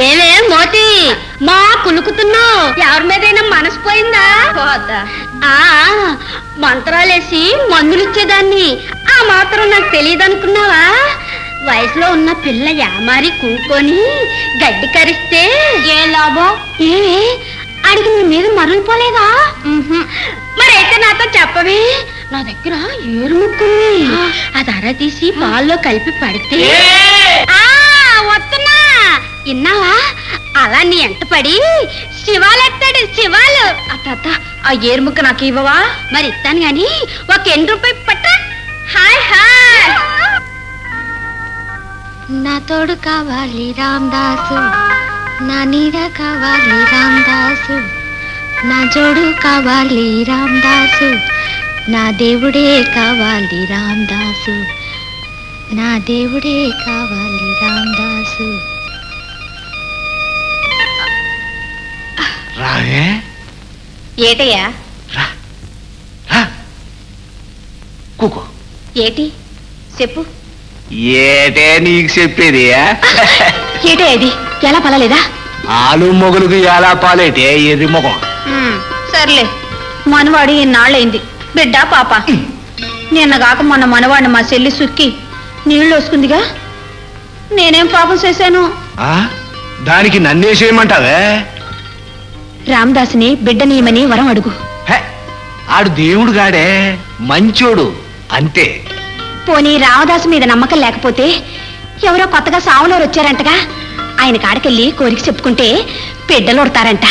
ఏమే మోతి? మా కులుకుతున్నావు. ఎవరి మీదైనా మనసు పోయిందా ఆ మంత్రాలేసి మందులు ఇచ్చేదాన్ని ఆ మాత్రం నాకు తెలియదు అనుకున్నావా వయసులో ఉన్న పిల్ల యామారి కూకొని గడ్డి కరిస్తే ఏ లాభం? ఏమే అడిగి నీ మీద మరలిపోలేదా? మరైతే నాతో చెప్పవే. నా దగ్గర ఏరు ముక్కుంది అది అర తీసి పాల్లో కలిపి పడితే. ఆ వస్తున్నా. విన్నావా? అలా నీ ఎంట పడి? శివాలెత్తాడు శివాలు. అత్త ఆ ఏరుముక్క నాకు ఇవ్వవా? మరి ఇస్తాను గాని ఒక ఎన్ని రూపాయి పట్ట. Hi hi. నా తోడు కావాలి రామదాసు. నా నీడ కావాలి రామదాసు. నా జోడు కావాలి రామదాసు. నా దేవుడే కావాలి రామదాసు. నా దేవుడే కావాలి రామదాసు. రావే ఏటయ్యా? కూకో. ఏటి? చెప్పు. ఏటే నీకు చెప్పేది ఏటే ఇది? ఎలా పలలేదా ఆలు మొగులకు ఎలా పాలేటే ఎర్రి మొగం? సర్లే. మనవాడు ఇన్నాళ్ళైంది బిడ్డ పాప. నిన్నగాక మొన్న మనవాడిని మా చెల్లి సుక్కి నీళ్ళు వస్తుందిగా. నేనేం పాపం చేశాను? దానికి నన్నేసేయమంటావే రామదాసుని బిడ్డనీయమని వరం అడుగు. ఆడు దేవుడు గాడే మంచోడు అంతే. పోనీ రామదాసు మీద నమ్మకం లేకపోతే ఎవరో కొత్తగా సావులోరు వచ్చారంటగా ఆయన కాడకెళ్ళి కోరిక చెప్పుకుంటే బిడ్డలు ఉడతారంట.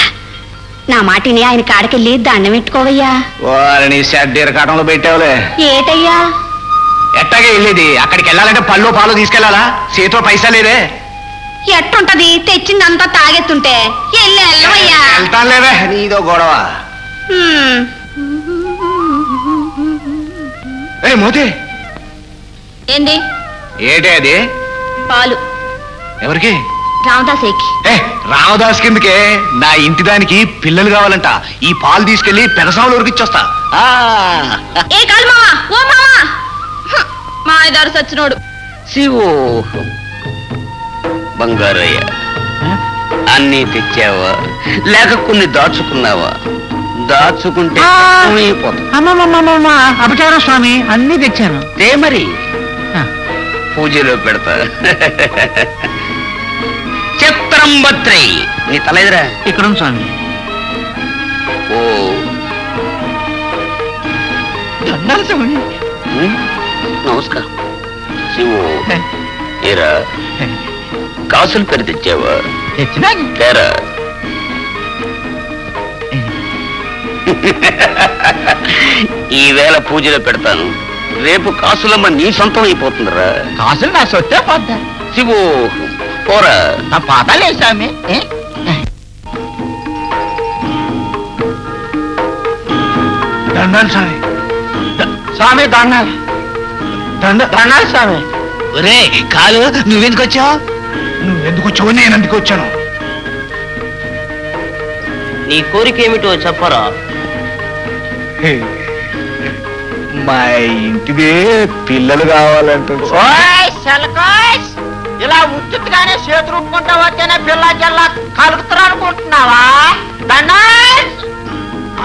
నా మాటిని ఆయన కాడకెళ్ళి దండం పెట్టుకోవయ్యా. వారిని షడ్డీర కాటంలో పెట్టావులే. ఏటయ్యా? ఎట్టాగే వెళ్ళేది? అక్కడికి వెళ్ళాలంటే పళ్ళు పాలు తీసుకెళ్ళాలా చేతిలో పైసా లేదే ఎట్టుంటది? తెచ్చిందంతా తాగెత్తుంటే. నీదో గొడవ. హ్మ్. ఏ మోతే. ఏంది? ఏటే అది? పాలు. ఎవరికి? రామదాసేకి రామదాస్ కిందకే నా ఇంటి దానికి పిల్లలు కావాలంట. ఈ పాలు తీసుకెళ్ళి ఇచ్చొస్తా ఆ, ఏ కాలు మావా? ఓ మావా? హ్, మా ఇదారు సచ్చినోడు. శివు. బంగారయ్య అన్నీ తెచ్చావా? లేక కొన్ని దాచుకున్నావా? దాచుకుంటే స్వామి అన్ని తెచ్చాను. తే మరి. పూజలో పెడతా. చిత్రంబత్రై. నీ తలెదురా. ఇక్కడ ఉంది స్వామి. ఓ. దండాలు స్వామి. నమస్కారం. శివు. ఏరా? కాసులు పెరి తెచ్చావా? తెచ్చినాను తేరా. ఈ వేళ పూజలో పెడతాను. రేపు కాసులమ్మ నీ సొంతం అయిపోతుందిరా. కాసులు నా సొత్తే పోద్దా? శివు. పోరా. నా పాదాలే స్వామి. ఏ? దండాలు స్వామి. స్వామి దండాలు. దండ దండాలు స్వామి. ఒరే కాలు నువ్వెందుకు వచ్చావు? నువ్వు ఎందుకు వచ్చావు నేను ఎందుకు వచ్చాను. నీ కోరిక ఏమిటో చెప్పరా? మా ఇంటిదే పిల్లలు శల్కోయ్! ఇలా ఉత్తుగానే చేతులు ఊపుకుంటా వస్తేనే పిల్ల జల్ల కలుగుతారు అనుకుంటున్నావా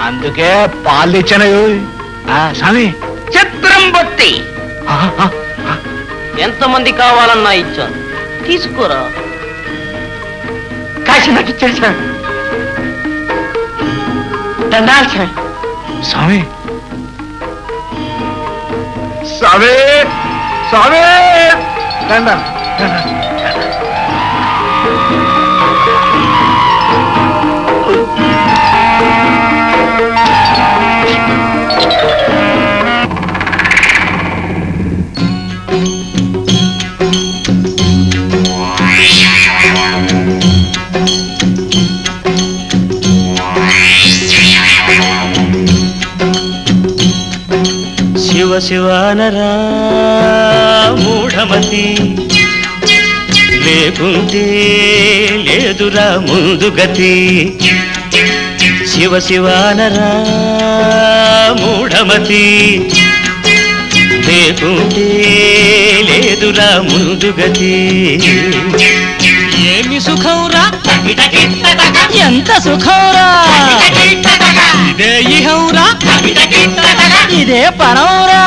అందుకే పాలు స్వామి. చిత్రం బత్తి. ఆ, ఎంతమంది కావాలన్నా ఇచ్చాను. తీసుకోరా. కాశీ నాకు ఇచ్చాడు సార్ దండాలు సార్ స్వామి. స్వామి! స్వామి! దండాలు. శివ శివానరా మూఢమతి. లేకుంటే లేదురా ముందు గతి. శివ శివానరా మూఢమతి. లేకుంటే లేదురా ముందు గతి. ఏమి సుఖంరా? ఎంత సుఖంరా? ఇదే ఇహంరా? ఇదే పరంరా?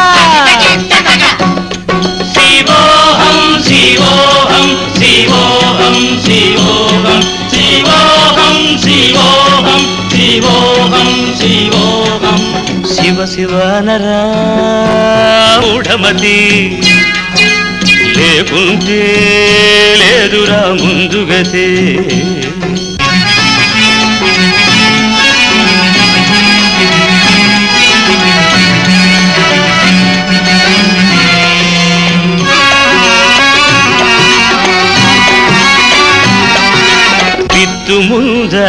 శివోహం శివ శివనరా మూఢమతి లేకుంటే లేదురా ముందుగతే విత్తు ముందా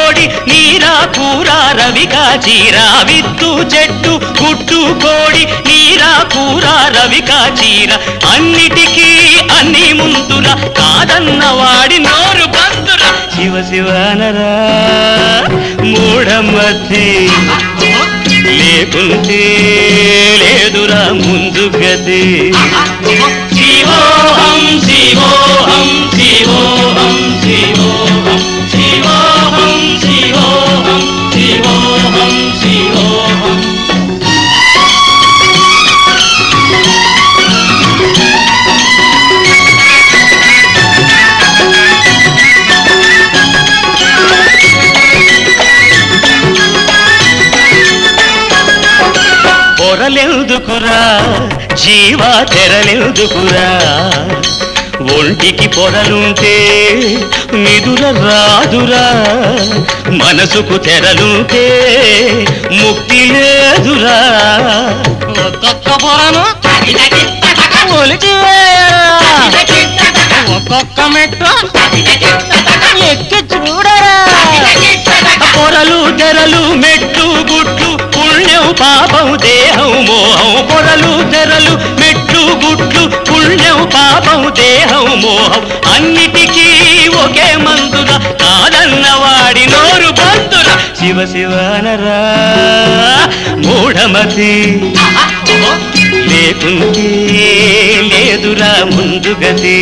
కూర రవిగా చీరా విత్తు చెట్టు గుడ్డు కోడి నీరా కూర రవిగా చీర. అన్నిటికీ అన్ని ముందుర కాదన్న వాడి నోరు బంతుర శివ శివనరా మూఢమతి లేకుంటే లేదురా ముందు గది పొరలెందుకురా జీవా తెరలెందుకురా? ఒంటికి పొరలుంటే నిదుర రాదురా మనసుకు తెరలుంటే ముక్తి లేదురా. ఒక్కొక్క పొరను ఒక్కొక్క మెట్టు ఎక్కి చూడరా. పొరలు తెరలు మెట్టు పాపం దేహం మోహం పొరలు తెరలు మెట్లు గుట్లు పుణ్యం పాపం దేహం మోహం. అన్నిటికీ ఒకే మందుగా కాదన్న వాడి నోరు బంతుల శివ శివనరా మూఢమతి లేకుంటే లేదురా ముందు గతి.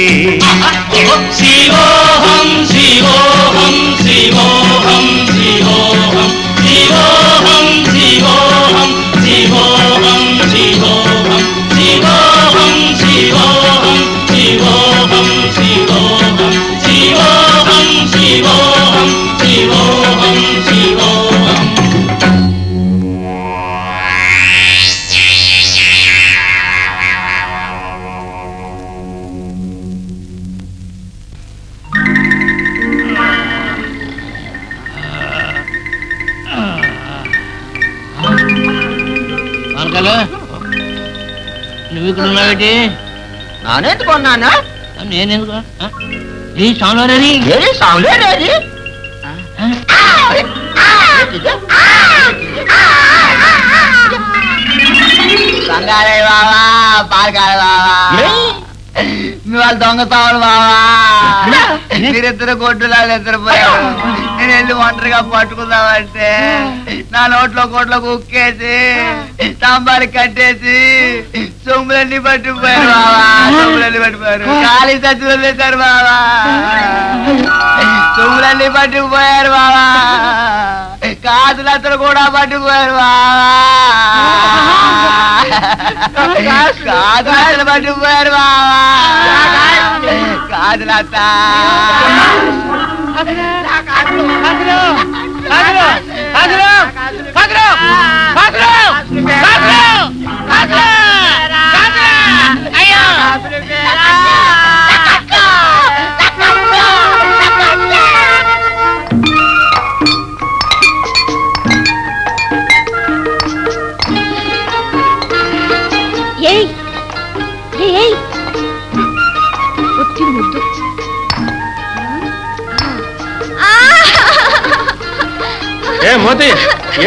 మనకలు నువ్వు ఇక్కడ ఉన్నావేటి? నానెందుకు ఉన్నానా? నేనెందుకు ఈ సాంలోనేది ఏది సాంలోనేది బంగారే బావా బాగారే బావా. నువ్వు వాళ్ళు దొంగతావులు బావా. మీరిద్దరు కొట్టులాగా నేను వెళ్ళి ఒంటరిగా పట్టుకుందామంటే నా నోట్లో కోట్లో కుక్కేసి సాంబార్ కట్టేసి సొమ్ములన్నీ పట్టుకుపోయారు బావా సొమ్ములన్నీ పట్టుకుపోయారు. ఖాళీ చచ్చి వదిలేశారు బావా. సొమ్ములన్నీ పట్టుకుపోయారు బావా. కాదులతలు కూడా పట్టుకుపోయారు బావా. காதலாத்துல பட்டு போயிடுவா காதலாத்தா ஐயா.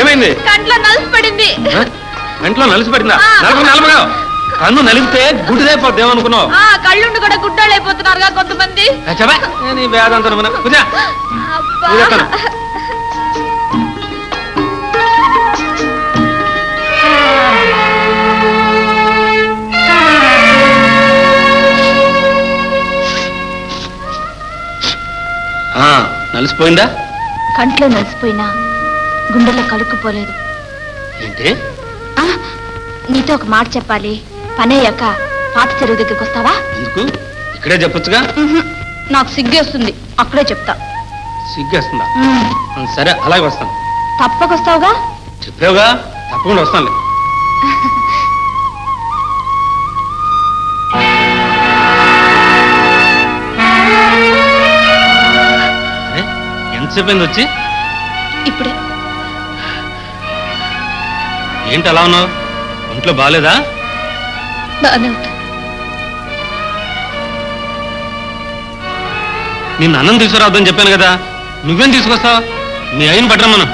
ఏమైంది? కంట్లో నలుసు పడింది? కంట్లో నలిసి పడిందా? ఆ. నలుపు నలపగా? కన్ను నలిపితే గుడ్డిదైపోద్ది ఏమనుకున్నావు? ఆ కళ్ళుండి కూడా గుడ్డాళ్ళు అయిపోతున్నారుగా కొంతమంది. నేను వేదాంతం పూజ నలిసిపోయిందా? కంట్లో నలిసిపోయినా? గుండెలో కలుక్కుపోలేదు. ఏంటి? నీతో ఒక మాట చెప్పాలి. పని అయ్యాక పాత చెరువు దగ్గరికి వస్తావా? ఎందుకు? ఇక్కడే చెప్పొచ్చుగా? నాకు సిగ్గేస్తుంది. అక్కడే చెప్తా. సిగ్గేస్తుందా? సరే అలాగే వస్తాను. తప్పకొస్తావుగా చెప్పావుగా? తప్పకుండా వస్తానులే. ఎంతసేపు వచ్చి? ఇప్పుడే. ఏంటి అలా ఉన్నావు? ఒంట్లో బాగాలేదా బాగానే నిన్ను అన్నం తీసుకురావద్దని చెప్పాను కదా. నువ్వేం తీసుకొస్తావు? మీ అయిన పట్టరమ్మను